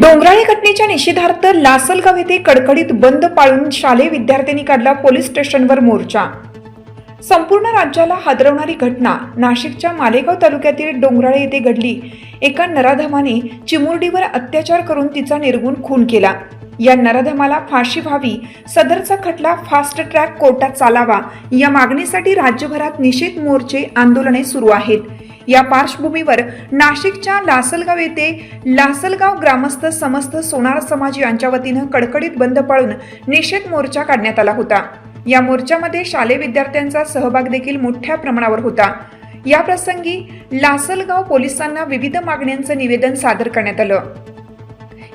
डोंगराळे घटनेच्या निषेधार्थ लासलगाव येथे कडकडीत बंद पाळून शालेय विद्यार्थ्यांनी काढला पोलीस स्टेशनवर मोर्चा. संपूर्ण राज्याला हादरवणारी घटना नाशिकच्या मालेगाव तालुक्यातील डोंगराळे येथे घडली. एका नराधमाने चिमुरडीवर अत्याचार करून तिचा निर्गुण खून केला. या नराधमाला फाशी व्हावी सदरचा खटला फास्ट ट्रॅक कोर्टात चालावा या मागणीसाठी राज्यभरात निषेध मोर्चे आंदोलने सुरू आहेत. या पार्श्वभूमीवर नाशिकच्या लासलगाव येथे लासलगाव ग्रामस्थ समस्त सोनार समाज यांच्या वतीनं कडकडीत बंद पाळून निषेध मोर्चा काढण्यात आला होता. या मोर्चामध्ये शालेय विद्यार्थ्यांचा सहभाग देखील मोठ्या प्रमाणावर होता. या प्रसंगी लासलगाव पोलिसांना विविध मागण्यांचं निवेदन सादर करण्यात आलं.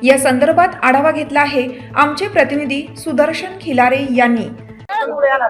या संदर्भात आढावा घेतला आहे आमचे प्रतिनिधी सुदर्शन खिलारे यांनी.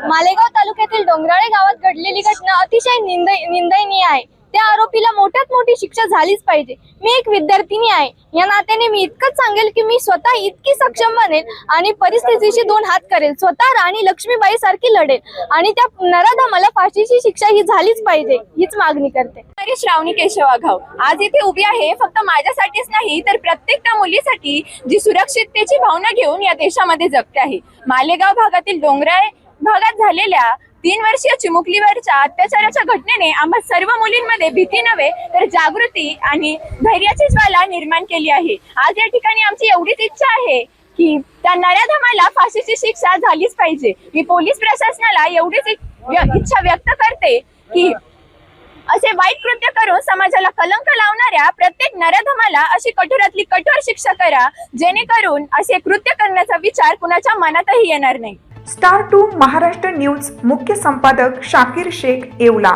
मालेगाव तालुक्यातील डोंगराळे गावात घडलेली घटना अतिशय निंदनीय आहे. त्या आरोपीला मोठ्यात मोठी शिक्षा झालीच पाहिजे. मी एक विद्यार्थिनी आहे. या नात्याने मी इतकंच सांगेल की मी स्वतः इतकी सक्षम बनेल आणि परिस्थितीशी दोन हात करेल. स्वतः राणी लक्ष्मीबाई सारखी लढेल आणि त्या नराधमाला फाशीची शिक्षा ही झालीच पाहिजे हीच मागणी करते. तरी श्रावणी केशव आघाव. आज इथे उभी आहे फक्त माझ्यासाठीच नाही तर प्रत्येक त्या मुलीसाठी जी सुरक्षिततेची भावना घेऊन या देशामध्ये जगते आहे. मालेगाव भागातील डोंगराळ भागात झालेल्या तीन वर्षीय चिमुकलीवरच्या अत्याचाराच्या घटनेने आम्हा सर्व मुलींमध्ये भीती नव्हे तर जागृती आणि धैर्याची ज्वाला निर्माण केली आहे. आज या ठिकाणी आमची एवढीच इच्छा आहे की त्या नराधमाला फाशीची शिक्षा झालीच पाहिजे. मी पोलीस प्रशासनाला एवढीच इ- व्य- इच्छा व्यक्त करते की असे वाईट कृत्य करून समाजाला कलंक लावणाऱ्या प्रत्येक नराधमाला अशी कठोरातली कठोर शिक्षा करा जेणेकरून असे कृत्य करण्याचा विचार कुणाच्या मनातही येणार नाही. स्टार टू महाराष्ट्र न्यूज मुख्य संपादक शाकीर शेख येवला.